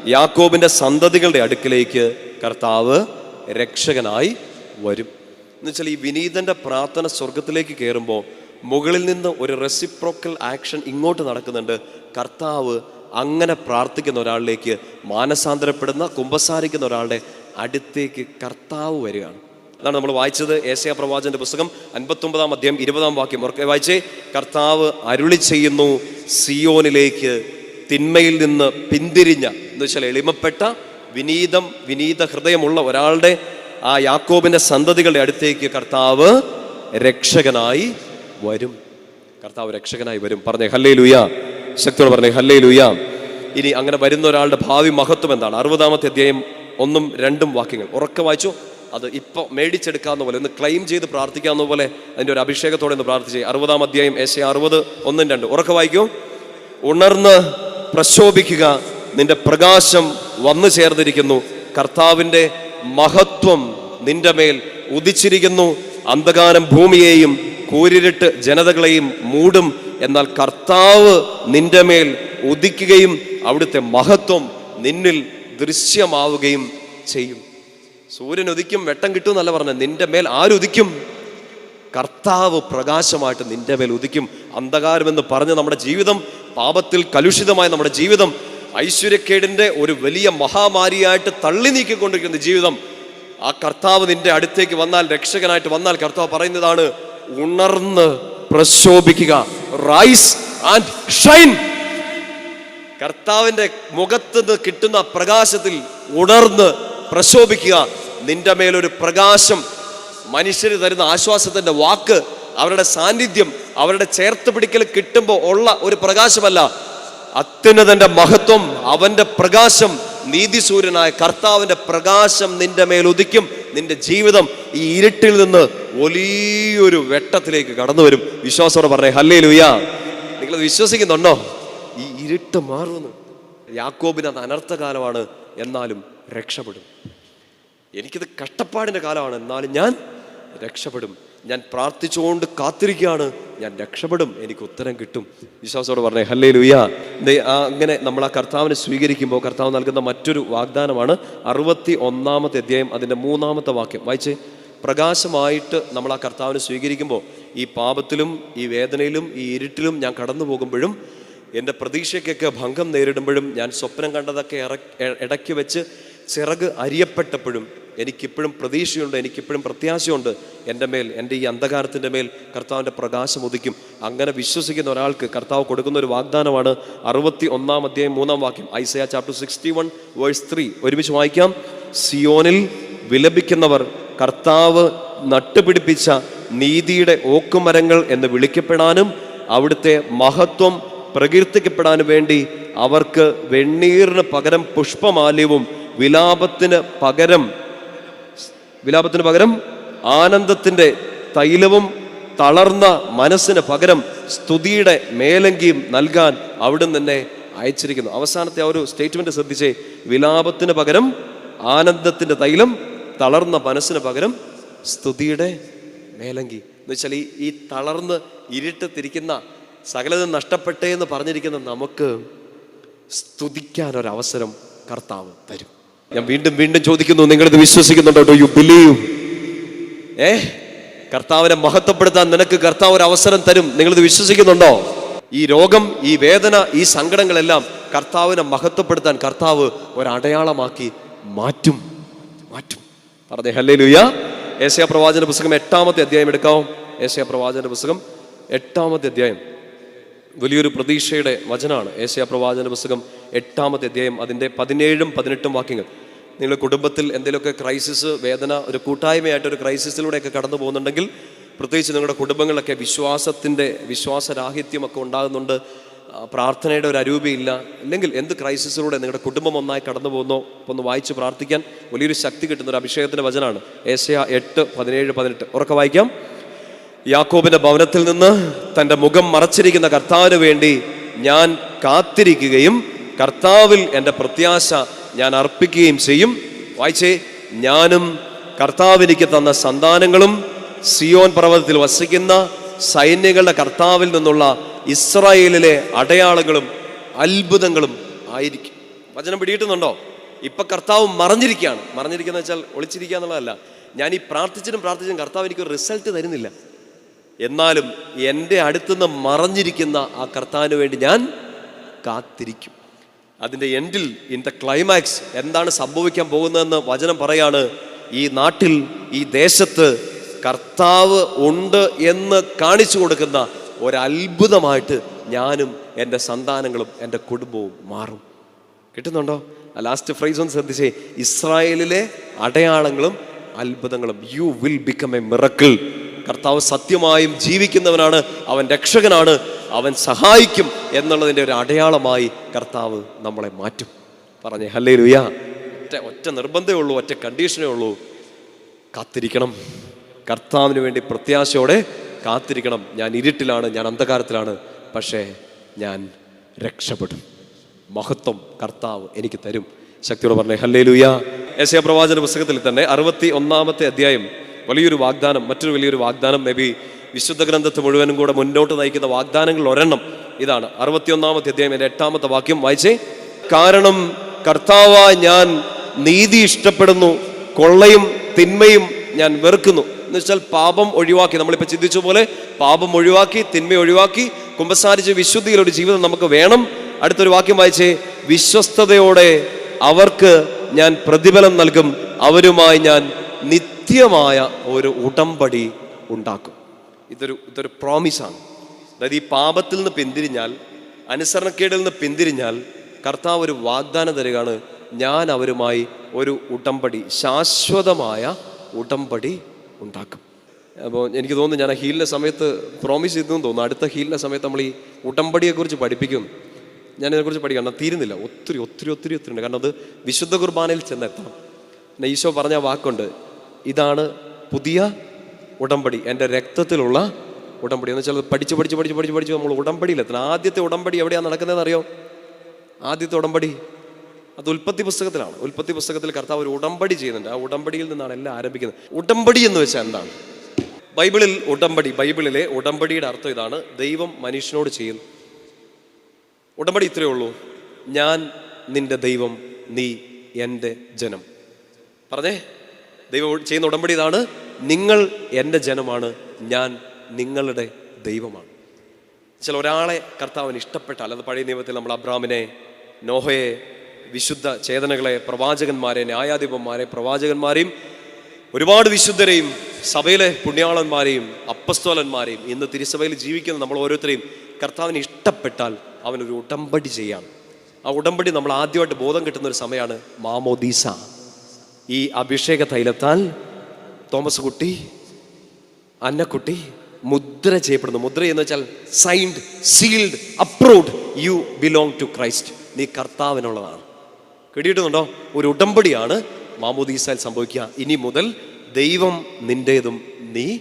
യാക്കോബിന്റെ സന്തതികളുടെ അടുക്കിലേക്ക് കർത്താവ് രക്ഷകനായി വരും. എന്നുവെച്ചാൽ ഈ വിനീതന്റെ പ്രാർത്ഥന സ്വർഗത്തിലേക്ക് കയറുമ്പോൾ മുകളിൽ നിന്ന് ഒരു റെസിപ്രോക്കൽ ആക്ഷൻ ഇങ്ങോട്ട് നടക്കുന്നുണ്ട്. കർത്താവ് അങ്ങനെ പ്രാർത്ഥിക്കുന്ന ഒരാളിലേക്ക് മാനസാന്തരപ്പെടുന്ന കുമ്പസാരിക്കുന്ന ഒരാളുടെ അടുത്തേക്ക് കർത്താവ് വരികയാണ്. അതാണ് നമ്മൾ വായിച്ചത് ഏസയ പ്രവാചന്റെ പുസ്തകം അൻപത്തൊമ്പതാം അധ്യായം ഇരുപതാം വാക്യം. ഉറക്കെ വായിച്ചേ? കർത്താവ് അരുളി ചെയ്യുന്നു സിയോനിലേക്ക് തിന്മയിൽ നിന്ന് പിന്തിരിഞ്ഞ എന്ന് വെച്ചാൽ എളിമപ്പെട്ട വിനീതം വിനീത ഹൃദയമുള്ള ഒരാളുടെ ആ യാക്കോബിന്റെ സന്തതികളുടെ അടുത്തേക്ക് കർത്താവ് രക്ഷകനായി വരും. കർത്താവ് രക്ഷകനായി വരും. പറഞ്ഞേ ഹല്ലേ ലുയാ ശക്തിയോട് പറഞ്ഞേ ഹല്ലേ ലുയാ ഇനി അങ്ങനെ വരുന്ന ഒരാളുടെ ഭാവി മഹത്വം എന്താണ്? അറുപതാമത്തെ അധ്യായം ഒന്നും രണ്ടും വാക്യങ്ങൾ. ഉറക്കെ വായിച്ചു? അത് ഇപ്പൊ മേടിച്ചെടുക്കാവുന്ന പോലെ ഒന്ന് ക്ലെയിം ചെയ്ത് പ്രാർത്ഥിക്കാവുന്ന പോലെ അതിന്റെ ഒരു അഭിഷേകത്തോടെ ഒന്ന് പ്രാർത്ഥിച്ചേ അറുപതാം അധ്യായം ഏശ അറുപത് ഒന്നും രണ്ട്. ഉറക്കെ വായിക്കൂ? ഉണർന്ന് പ്രശോഭിക്കുക. നിന്റെ പ്രകാശം വന്നു ചേർന്നിരിക്കുന്നു. കർത്താവിന്റെ മഹത്വം നിന്റെ മേൽ ഉദിച്ചിരിക്കുന്നു. അന്ധകാരം ഭൂമിയെയും കൂരിരുട്ട് ജനതകളെയും മൂടും. എന്നാൽ കർത്താവ് നിന്റെ മേൽ ഉദിക്കുകയും അവിടുത്തെ മഹത്വം നിന്നിൽ ദൃശ്യമാവുകയും ചെയ്യും. സൂര്യൻ ഉദിക്കും വെട്ടം കിട്ടും എന്നല്ല പറഞ്ഞത്. നിന്റെ മേൽ ആരുദിക്കും കർത്താവ് പ്രകാശമായിട്ട് നിന്റെ മേൽ ഉദിക്കും. അന്ധകാരമെന്ന് പറഞ്ഞ് നമ്മുടെ ജീവിതം പാപത്തിൽ കലുഷിതമായ നമ്മുടെ ജീവിതം ഐശ്വര്യക്കേടിന്റെ ഒരു വലിയ മഹാമാരിയായിട്ട് തള്ളി നീക്കിക്കൊണ്ടിരിക്കുന്ന ജീവിതം ആ കർത്താവ് നിന്റെ അടുത്തേക്ക് വന്നാൽ രക്ഷകനായിട്ട് വന്നാൽ കർത്താവ് പറയുന്നതാണ് ഉണർന്ന് പ്രശോഭിക്കുക റൈസ് ആൻഡ് ഷൈൻ കർത്താവിന്റെ മുഖത്ത് നിന്ന് കിട്ടുന്ന പ്രകാശത്തിൽ ഉണർന്ന് പ്രശോഭിക്കുക. നിന്റെ മേലൊരു പ്രകാശം മനുഷ്യര് തരുന്ന ആശ്വാസത്തിന്റെ വാക്ക് അവരുടെ സാന്നിധ്യം അവരുടെ ചേർത്ത് പിടിക്കൽ കിട്ടുമ്പോൾ ഉള്ള ഒരു പ്രകാശമല്ല. അത്യുന്നതന്റെ മഹത്വം അവന്റെ പ്രകാശം നീതിസൂര്യനായ കർത്താവിന്റെ പ്രകാശം നിന്റെ മേൽ ഉദിക്കും. നിന്റെ ജീവിതം ഈ ഇരുട്ടിൽ നിന്ന് വലിയൊരു വെട്ടത്തിലേക്ക് കടന്നു വരും. വിശ്വാസത്തോടെ പറഞ്ഞേ ഹല്ലേ ലുയാ നിങ്ങൾ വിശ്വസിക്കുന്നുണ്ടോ? ഈ ഇരുട്ട് മാറുമെന്ന് യാക്കോബിന് അത് അനർത്ഥകാലമാണ് എന്നാലും രക്ഷപ്പെടും. എനിക്കിത് കഷ്ടപ്പാടിന്റെ കാലമാണ് എന്നാലും ഞാൻ രക്ഷപ്പെടും. ഞാൻ പ്രാർത്ഥിച്ചുകൊണ്ട് കാത്തിരിക്കുകയാണ്. ഞാൻ രക്ഷപ്പെടും എനിക്ക് ഉത്തരം കിട്ടും. വിശ്വാസത്തോട് പറഞ്ഞേ ഹല്ലേ ലുയ്യ അങ്ങനെ നമ്മൾ ആ കർത്താവിനെ സ്വീകരിക്കുമ്പോൾ കർത്താവ് നൽകുന്ന മറ്റൊരു വാഗ്ദാനമാണ് അറുപത്തി ഒന്നാമത്തെ അധ്യായം അതിന്റെ മൂന്നാമത്തെ വാക്യം. വായിച്ചേ പ്രകാശമായിട്ട് നമ്മൾ ആ കർത്താവിനെ സ്വീകരിക്കുമ്പോൾ ഈ പാപത്തിലും ഈ വേദനയിലും ഈ ഇരുട്ടിലും ഞാൻ കടന്നു പോകുമ്പോഴും എന്റെ പ്രതീക്ഷയ്ക്കൊക്കെ ഭംഗം നേരിടുമ്പോഴും ഞാൻ സ്വപ്നം കണ്ടതൊക്കെ ഇറ ഇടയ്ക്ക് വെച്ച് ചിറക് അരിയപ്പെട്ടപ്പോഴും എനിക്കിപ്പോഴും പ്രതീക്ഷയുണ്ട് എനിക്കിപ്പോഴും പ്രത്യാശയുണ്ട്. എന്റെ മേൽ എന്റെ ഈ അന്ധകാരത്തിന്റെ മേൽ കർത്താവിന്റെ പ്രകാശം ഉദിക്കും. അങ്ങനെ വിശ്വസിക്കുന്ന ഒരാൾക്ക് കർത്താവ് കൊടുക്കുന്ന ഒരു വാഗ്ദാനമാണ് അറുപത്തി ഒന്നാം അധ്യായം മൂന്നാം വാക്യം Isaiah chapter sixty one verse three ഒരുമിച്ച് വായിക്കാം. സിയോനിൽ വിലപിക്കുന്നവർ കർത്താവ് നട്ടുപിടിപ്പിച്ച നീതിയുടെ ഓക്കുമരങ്ങൾ എന്ന് വിളിക്കപ്പെടാനും അവിടുത്തെ മഹത്വം പ്രകീർത്തിക്കപ്പെടാനും വേണ്ടി അവർക്ക് വെണ്ണീറിന് പകരം പുഷ്പമാല്യവും വിലാപത്തിന് പകരം വിലാപത്തിന് പകരം ആനന്ദത്തിന്റെ തൈലവും തളർന്ന മനസ്സിന് പകരം സ്തുതിയുടെ മേലങ്കിയും നൽകാൻ അവിടുന്ന് തന്നെ അയച്ചിരിക്കുന്നു. അവസാനത്തെ ആ ഒരു സ്റ്റേറ്റ്മെന്റ് ശ്രദ്ധിച്ചേ. വിലാപത്തിന് പകരം ആനന്ദത്തിന്റെ തൈലം തളർന്ന മനസ്സിന് പകരം സ്തുതിയുടെ മേലങ്കി. എന്ന് വെച്ചാൽ ഈ ഈ തളർന്ന് ഇരുട്ടത്തിരിക്കുന്ന സകലതും നഷ്ടപ്പെട്ടേ എന്ന് പറഞ്ഞിരിക്കുന്ന നമുക്ക് അവസരം കർത്താവ് തരും. ഞാൻ വീണ്ടും വീണ്ടും ചോദിക്കുന്നു നിങ്ങളിത് വിശ്വസിക്കുന്നുണ്ടോ? ഡു യു ബിലീവ് ഏ? കർത്താവിനെ മഹത്വപ്പെടുത്താൻ നിനക്ക് കർത്താവ് ഒരു അവസരം തരും. നിങ്ങളിത് വിശ്വസിക്കുന്നുണ്ടോ? ഈ രോഗം ഈ വേദന ഈ സങ്കടങ്ങളെല്ലാം കർത്താവിനെ മഹത്വപ്പെടുത്താൻ കർത്താവ് ഒരടയാളമാക്കി മാറ്റും. മാറ്റും. പറഞ്ഞേ ഹല്ലേ ലുയ ഏശയ പ്രവാചന പുസ്തകം എട്ടാമത്തെ അധ്യായം എടുക്കാവും? ഏശയ പ്രവാചന പുസ്തകം എട്ടാമത്തെ അധ്യായം. വലിയൊരു പ്രതീക്ഷയുടെ വചനാണ് ഏശയ പ്രവാചന പുസ്തകം എട്ടാമത്തെ അധ്യായം അതിന്റെ പതിനേഴും പതിനെട്ടും വാക്യങ്ങൾ. നിങ്ങളുടെ കുടുംബത്തിൽ എന്തെങ്കിലുമൊക്കെ ക്രൈസിസ് വേദന ഒരു കൂട്ടായ്മയായിട്ട് ഒരു ക്രൈസിസിലൂടെയൊക്കെ കടന്നു പോകുന്നുണ്ടെങ്കിൽ പ്രത്യേകിച്ച് നിങ്ങളുടെ കുടുംബങ്ങളൊക്കെ വിശ്വാസത്തിന്റെ വിശ്വാസരാഹിത്യമൊക്കെ ഉണ്ടാകുന്നുണ്ട്. പ്രാർത്ഥനയുടെ ഒരു അരൂപയില്ല. അല്ലെങ്കിൽ എന്ത് ക്രൈസിസിലൂടെ നിങ്ങളുടെ കുടുംബം ഒന്നായി കടന്നു പോകുന്നോ? ഒന്ന് വായിച്ച് പ്രാർത്ഥിക്കാൻ വലിയൊരു ശക്തി കിട്ടുന്ന ഒരു അഭിഷേകത്തിന്റെ വചനമാണ്. ഏഷ്യ എട്ട് പതിനേഴ് പതിനെട്ട്. ഉറക്കെ വായിക്കാം. യാക്കോബിന്റെ ഭവനത്തിൽ നിന്ന് തന്റെ മുഖം മറച്ചിരിക്കുന്ന കർത്താവിന് വേണ്ടി ഞാൻ കാത്തിരിക്കുകയും കർത്താവിൽ എന്റെ പ്രത്യാശ ഞാൻ അർപ്പിക്കുകയും ചെയ്യും. വായിച്ചേ ഞാനും കർത്താവിനിക്ക് തന്ന സന്താനങ്ങളും സിയോൻ പർവതത്തിൽ വസിക്കുന്ന സൈന്യങ്ങളുടെ കർത്താവിൽ നിന്നുള്ള ഇസ്രായേലിലെ അടയാളങ്ങളും അത്ഭുതങ്ങളും ആയിരിക്കും. വചനം പിടിയിട്ടുന്നുണ്ടോ ഇപ്പൊ കർത്താവ് മറഞ്ഞിരിക്കുകയാണ്. മറഞ്ഞിരിക്കുന്ന വെച്ചാൽ ഒളിച്ചിരിക്കുക എന്നുള്ളതല്ല. ഞാൻ ഈ പ്രാർത്ഥിച്ചിട്ടും പ്രാർത്ഥിച്ചും കർത്താവ് എനിക്ക് റിസൾട്ട് തരുന്നില്ല. എന്നാലും എന്റെ അടുത്തുനിന്ന് മറഞ്ഞിരിക്കുന്ന ആ കർത്താവിന് വേണ്ടി ഞാൻ കാത്തിരിക്കും. അതിന്റെ എൻഡിൽ ഇൻ ദ ക്ലൈമാക്സ് എന്താണ് സംഭവിക്കാൻ പോകുന്നതെന്ന് വചനം പറയാണ് ഈ നാട്ടിൽ ഈ ദേശത്ത് കർത്താവ് ഉണ്ട് എന്ന് കാണിച്ചു കൊടുക്കുന്ന ഒരത്ഭുതമായിട്ട് ഞാനും എന്റെ സന്താനങ്ങളും എന്റെ കുടുംബവും മാറും. കിട്ടുന്നുണ്ടോ? ലാസ്റ്റ് ഫ്രൈസ് ഒന്ന് ശ്രദ്ധിച്ചേ. ഇസ്രായേലിലെ അടയാളങ്ങളും അത്ഭുതങ്ങളും. You will become a miracle കർത്താവ് സത്യമായും ജീവിക്കുന്നവനാണ് അവൻ രക്ഷകനാണ്. അവൻ സഹായിക്കും എന്നുള്ളതിന്റെ ഒരു അടയാളമായി കർത്താവ് നമ്മളെ മാറ്റും. പറഞ്ഞേ ഹല്ലേ ലുയാ ഒറ്റ ഒറ്റ നിർബന്ധമേ ഉള്ളൂ ഒറ്റ കണ്ടീഷനേ ഉള്ളൂ. കാത്തിരിക്കണം. കർത്താവിന് വേണ്ടി പ്രത്യാശയോടെ കാത്തിരിക്കണം. ഞാൻ ഇരുട്ടിലാണ് ഞാൻ അന്ധകാരത്തിലാണ് പക്ഷേ ഞാൻ രക്ഷപ്പെടും. മഹത്വം കർത്താവ് എനിക്ക് തരും. ശക്തിയോട് പറഞ്ഞേ ഹല്ലേ ലൂയ എസ് പ്രവാചന പുസ്തകത്തിൽ തന്നെ അറുപത്തി ഒന്നാമത്തെ അധ്യായം വലിയൊരു വാഗ്ദാനം മറ്റൊരു വലിയൊരു വാഗ്ദാനം മേ ബി വിശുദ്ധ ഗ്രന്ഥത്തെ മുഴുവനും കൂടെ മുന്നോട്ട് നയിക്കുന്ന വാഗ്ദാനങ്ങളിൽ ഒരെണ്ണം ഇതാണ്. അറുപത്തിയൊന്നാമത്തെ അധ്യായം എന്റെ എട്ടാമത്തെ വാക്യം വായിച്ചേ. കാരണം കർത്താവ ഞാൻ നീതി ഇഷ്ടപ്പെടുന്നു കൊള്ളയും തിന്മയും ഞാൻ വെറുക്കുന്നു. എന്ന് വെച്ചാൽ പാപം ഒഴിവാക്കി നമ്മളിപ്പോൾ ചിന്തിച്ച പോലെ പാപം ഒഴിവാക്കി തിന്മ ഒഴിവാക്കി കുമ്പസാരിച്ച് വിശുദ്ധിയിൽ ഒരു ജീവിതം നമുക്ക് വേണം. അടുത്തൊരു വാക്യം വായിച്ചേ. വിശ്വസ്തയോടെ അവർക്ക് ഞാൻ പ്രതിഫലം നൽകും അവരുമായി ഞാൻ നിത്യമായ ഒരു ഉടമ്പടി ഉണ്ടാക്കും. ഇതൊരു ഇതൊരു പ്രോമിസാണ് അതായത് ഈ പാപത്തിൽ നിന്ന് പിന്തിരിഞ്ഞാൽ അനുസരണക്കേടിൽ നിന്ന് പിന്തിരിഞ്ഞാൽ കർത്താവ് ഒരു വാഗ്ദാനം തരികയാണ്. ഞാൻ അവരുമായി ഒരു ഉടമ്പടി ശാശ്വതമായ ഉടമ്പടി ഉണ്ടാക്കും. അപ്പോൾ എനിക്ക് തോന്നുന്നു ഞാൻ ആ ഹീലിന്റെ സമയത്ത് പ്രോമിസ് ചെയ്തെന്ന് തോന്നുന്നു. അടുത്ത ഹീലിന്റെ സമയത്ത് നമ്മൾ ഈ ഉടമ്പടിയെക്കുറിച്ച് പഠിപ്പിക്കും. ഞാൻ ഇതിനെക്കുറിച്ച് പഠിക്കാം കാരണം തീരുന്നില്ല. ഒത്തിരി ഒത്തിരി ഒത്തിരി ഒത്തിരി ഉണ്ട്. കാരണം അത് വിശുദ്ധ കുർബാനയിൽ ചെന്നെത്താം പിന്നെ ഈശോ പറഞ്ഞ വാക്കുണ്ട്. ഇതാണ് പുതിയ ഉടമ്പടി എന്റെ രക്തത്തിലുള്ള ഉടമ്പടി. എന്ന് വെച്ചാൽ പഠിച്ച് പഠിച്ച് പഠിച്ച് പഠിച്ച് പഠിച്ച് നമ്മൾ ഉടമ്പടിയിലെത്തണം ആദ്യത്തെ ഉടമ്പടി എവിടെയാണ് നടക്കുന്നതെന്ന് അറിയോ? ആദ്യത്തെ ഉടമ്പടി അത് ഉൽപ്പത്തി പുസ്തകത്തിലാണ്. ഉൽപ്പത്തി പുസ്തകത്തിൽ കർത്താവ് ഒരു ഉടമ്പടി ചെയ്യുന്നുണ്ട്. ആ ഉടമ്പടിയിൽ നിന്നാണ് എല്ലാം ആരംഭിക്കുന്നത്. ഉടമ്പടി എന്ന് വെച്ചാൽ എന്താണ്? ബൈബിളിൽ ഉടമ്പടി ബൈബിളിലെ ഉടമ്പടിയുടെ അർത്ഥം ഇതാണ് ദൈവം മനുഷ്യനോട് ചെയ്യുന്നു. ഉടമ്പടി ഇത്രയേ ഉള്ളൂ. ഞാൻ നിന്റെ ദൈവം നീ എന്റെ ജനം. പറഞ്ഞേ? ദൈവം ചെയ്യുന്ന ഉടമ്പടി ഇതാണ് നിങ്ങൾ എന്റെ ജനമാണ് ഞാൻ നിങ്ങളുടെ ദൈവമാണ്. ചില ഒരാളെ കർത്താവിന് ഇഷ്ടപ്പെട്ടാൽ അത് പഴയ നിയമത്തിൽ നമ്മൾ അബ്രാമിനെ നോഹയെ വിശുദ്ധ ചേതനകളെ പ്രവാചകന്മാരെ ന്യായാധിപന്മാരെ പ്രവാചകന്മാരെയും ഒരുപാട് വിശുദ്ധരെയും സഭയിലെ പുണ്യാളന്മാരെയും അപ്പസ്തോലന്മാരെയും ഇന്ന് തിരുസഭയിൽ ജീവിക്കുന്ന നമ്മൾ ഓരോരുത്തരെയും കർത്താവിന് ഇഷ്ടപ്പെട്ടാൽ അവനൊരു ഉടമ്പടി ചെയ്യാം. ആ ഉടമ്പടി നമ്മൾ ആദ്യമായിട്ട് ബോധം കിട്ടുന്ന ഒരു സമയമാണ് മാമോദീസ. ഈ അഭിഷേക തൈലത്താൽ തോമസ് കുട്ടി അന്നക്കുട്ടി മുദ്ര ചെയ്യപ്പെടുന്നു. മുദ്ര എന്ന് വെച്ചാൽ signed sealed approved you belong to Christ നീ കർത്താവിനുള്ളതാണ്. കിട്ടിയിട്ടുണ്ടോ ഒരു ഉടമ്പടിയാണ് മാമോദീസയിൽ സംഭവിക്കുക. ഇനി മുതൽ ദൈവം നിന്റേതും നീ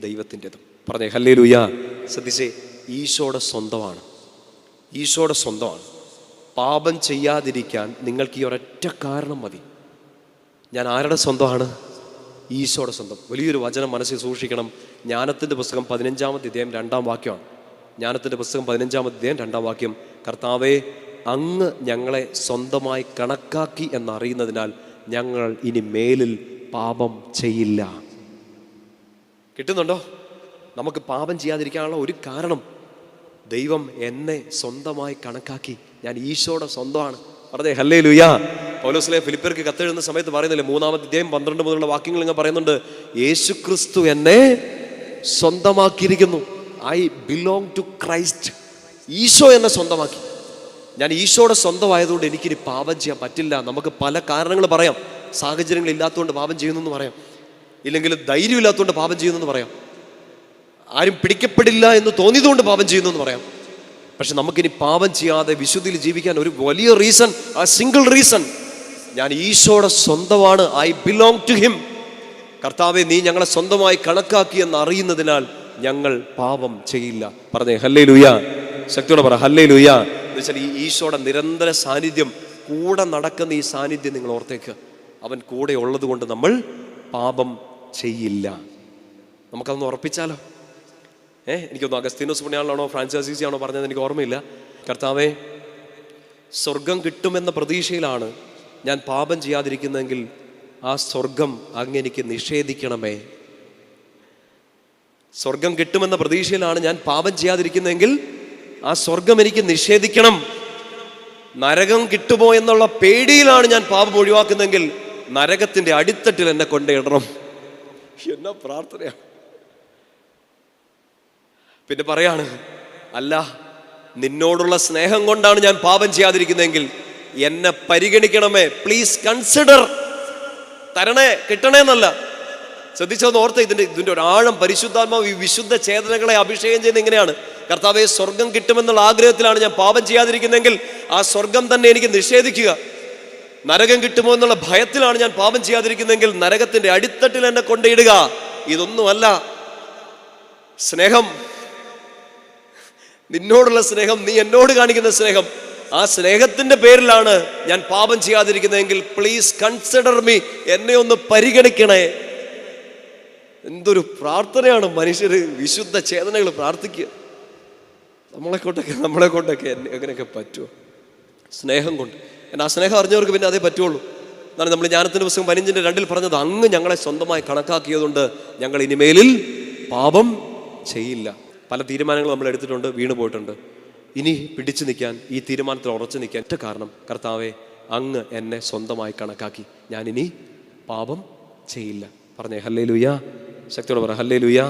ദൈവത്തിന്റെതും പറഞ്ഞേ ഹല്ലേ ലൂയ ശ്രദ്ധിച്ചേ ഈശോയുടെ സ്വന്തമാണ്. ഈശോയുടെ സ്വന്തമാണ്. പാപം ചെയ്യാതിരിക്കാൻ നിങ്ങൾക്ക് ഈ ഒരൊറ്റ കാരണം മതി. ഞാൻ ആരുടെ സ്വന്തമാണ്? ഈശോയുടെ സ്വന്തം. വലിയൊരു വചനം മനസ്സിൽ സൂക്ഷിക്കണം. ജ്ഞാനത്തിന്റെ പുസ്തകം പതിനഞ്ചാമത്തെ അധ്യായം രണ്ടാം വാക്യമാണ്. ജ്ഞാനത്തിന്റെ പുസ്തകം പതിനഞ്ചാമത്തെ അധ്യായം രണ്ടാം വാക്യം. കർത്താവേ അങ്ങ് ഞങ്ങളെ സ്വന്തമായി കണക്കാക്കി എന്നറിയുന്നതിനാൽ ഞങ്ങൾ ഇനി മേലിൽ പാപം ചെയ്യില്ല. കിട്ടുന്നുണ്ടോ? നമുക്ക് പാപം ചെയ്യാതിരിക്കാനുള്ള ഒരു കാരണം. ദൈവം എന്നെ സ്വന്തമായി കണക്കാക്കി. ഞാൻ ഈശോയുടെ സ്വന്തമാണ്. പറഞ്ഞേ ഹല്ലേ ലുയാ പൗലോസിലെ ഫിലിപ്പർക്ക് കത്തെഴുതുന്ന സമയത്ത് പറയുന്നില്ലേ മൂന്നാമത്തെ അധ്യായം പന്ത്രണ്ട് മുതലുള്ള വാക്യങ്ങൾ ഇങ്ങനെ പറയുന്നുണ്ട്. യേശു ക്രിസ്തു എന്നെ സ്വന്തമാക്കിയിരിക്കുന്നു. ഐ ബിലോങ് ടു ക്രൈസ്റ്റ് ഈശോ എന്നെ സ്വന്തമാക്കി. ഞാൻ ഈശോയുടെ സ്വന്തമായതുകൊണ്ട് എനിക്കിനി പാപം ചെയ്യാൻ പറ്റില്ല. നമുക്ക് പല കാരണങ്ങൾ പറയാം. സാഹചര്യങ്ങൾ ഇല്ലാത്തതുകൊണ്ട് പാപം ചെയ്യുന്നു എന്ന് പറയാം. ഇല്ലെങ്കിൽ ധൈര്യം ഇല്ലാത്തതുകൊണ്ട് പാപം ചെയ്യുന്നു എന്ന് പറയാം. ആരും പിടിക്കപ്പെടില്ല എന്ന് തോന്നിയതുകൊണ്ട് പാപം ചെയ്യുന്നു എന്ന് പറയാം. പക്ഷെ നമുക്കിനി പാപം ചെയ്യാതെ വിശുദ്ധിയിൽ ജീവിക്കാൻ ഒരു വലിയ റീസൺ ആ സിംഗിൾ റീസൺ ഞാൻ ഈശോയുടെ സ്വന്തമാണ്. ഐ ബിലോങ് ടു ഹിം കർത്താവെ നീ ഞങ്ങളെ സ്വന്തമായി കണക്കാക്കി എന്ന് അറിയുന്നതിനാൽ ഞങ്ങൾ പാപം ചെയ്യില്ല. പറഞ്ഞേ ഹല്ലേ ലുയ ശക്തിയോടെ പറ ഹല്ലേ ലുയ എന്ന് വെച്ചാൽ ഈ ഈശോയുടെ നിരന്തര സാന്നിധ്യം കൂടെ നടക്കുന്ന ഈ സാന്നിധ്യം നിങ്ങൾ ഓർത്തേക്ക്. അവൻ കൂടെ ഉള്ളത് കൊണ്ട് നമ്മൾ പാപം ചെയ്യില്ല. നമുക്കതൊന്ന് ഉറപ്പിച്ചാലോ? ഏ എനിക്കൊന്ന് അഗസ്തീനോസ് പുണ്യാളാണോ ഫ്രാൻസിസി ആണോ പറഞ്ഞത് എനിക്ക് ഓർമ്മയില്ല. കർത്താവേ സ്വർഗം കിട്ടുമെന്ന പ്രതീക്ഷയിലാണ് ഞാൻ പാപം ചെയ്യാതിരിക്കുന്നെങ്കിൽ ആ സ്വർഗം അങ്ങ് എനിക്ക് നിഷേധിക്കണമേ. സ്വർഗം കിട്ടുമെന്ന പ്രതീക്ഷയിലാണ് ഞാൻ പാപം ചെയ്യാതിരിക്കുന്നെങ്കിൽ ആ സ്വർഗം എനിക്ക് നിഷേധിക്കണം. നരകം കിട്ടുമോ എന്നുള്ള പേടിയിലാണ് ഞാൻ പാപം ഒഴിവാക്കുന്നതെങ്കിൽ നരകത്തിന്റെ അടിത്തട്ടിൽ എന്നെ കൊണ്ടിടണം എന്ന പ്രാർത്ഥനയാണ് പിന്നെ പറയാണ് അല്ല നിന്നോടുള്ള സ്നേഹം കൊണ്ടാണ് ഞാൻ പാപം ചെയ്യാതിരിക്കുന്നതെങ്കിൽ എന്നെ പരിഗണിക്കണമേ. പ്ലീസ് കൺസിഡർ തരണേ കിട്ടണേ എന്നല്ല ശ്രദ്ധിച്ചതെന്ന് ഓർത്ത് ഇതിന്റെ ഇതിന്റെ ഒരാഴം പരിശുദ്ധാത്മാവ് ഈ വിശുദ്ധ ചേതനകളെ അഭിഷേകം ചെയ്യുന്ന ഇങ്ങനെയാണ്. കർത്താവെ സ്വർഗം കിട്ടുമെന്നുള്ള ആഗ്രഹത്തിലാണ് ഞാൻ പാപം ചെയ്യാതിരിക്കുന്നതെങ്കിൽ ആ സ്വർഗം തന്നെ എനിക്ക് നിഷേധിക്കുക. നരകം കിട്ടുമോ എന്നുള്ള ഭയത്തിലാണ് ഞാൻ പാപം ചെയ്യാതിരിക്കുന്നതെങ്കിൽ നരകത്തിന്റെ അടിത്തട്ടിൽ എന്നെ കൊണ്ടിടുക. ഇതൊന്നുമല്ല. സ്നേഹം. നിന്നോടുള്ള സ്നേഹം നീ എന്നോട് കാണിക്കുന്ന സ്നേഹം. ആ സ്നേഹത്തിന്റെ പേരിലാണ് ഞാൻ പാപം ചെയ്യാതിരിക്കുന്നതെങ്കിൽ പ്ലീസ് കൺസിഡർ മീ എന്നെ ഒന്ന് പരിഗണിക്കണേ. എന്തൊരു പ്രാർത്ഥനയാണ് മനുഷ്യർ വിശുദ്ധ ചേതനകൾ പ്രാർത്ഥിക്കുക. നമ്മളെ കൊണ്ടൊക്കെ നമ്മളെ കൊണ്ടൊക്കെ എന്നെ- എങ്ങനെയൊക്കെ പറ്റുമോ? സ്നേഹം കൊണ്ട്. എന്നാൽ ആ സ്നേഹം അറിഞ്ഞവർക്ക് പിന്നെ അതേ പറ്റുള്ളൂ. എന്നാണ് നമ്മൾ ജ്ഞാനത്തിന്റെ പുസ്തകം പതിനഞ്ചിന്റെ രണ്ടിൽ പറഞ്ഞത്. അങ്ങ് ഞങ്ങളെ സ്വന്തമായി കണക്കാക്കിയതുകൊണ്ട് ഞങ്ങൾ ഇനിമേലിൽ പാപം ചെയ്യില്ല. പല തീരുമാനങ്ങളും നമ്മൾ എടുത്തിട്ടുണ്ട് വീണു പോയിട്ടുണ്ട് ഇനി പിടിച്ചു നിൽക്കാൻ ഈ തീരുമാനത്തിൽ ഉറച്ചു നിൽക്കാൻ ഒറ്റ കാരണം കർത്താവെ അങ്ങ് എന്നെ സ്വന്തമായി കണക്കാക്കി. ഞാനിനി പാപം ചെയ്യില്ല. പറഞ്ഞേ ഹല്ലേ ലുയാ ശക്തിയോട് പറ ഹല്ലേ ലുയ്യ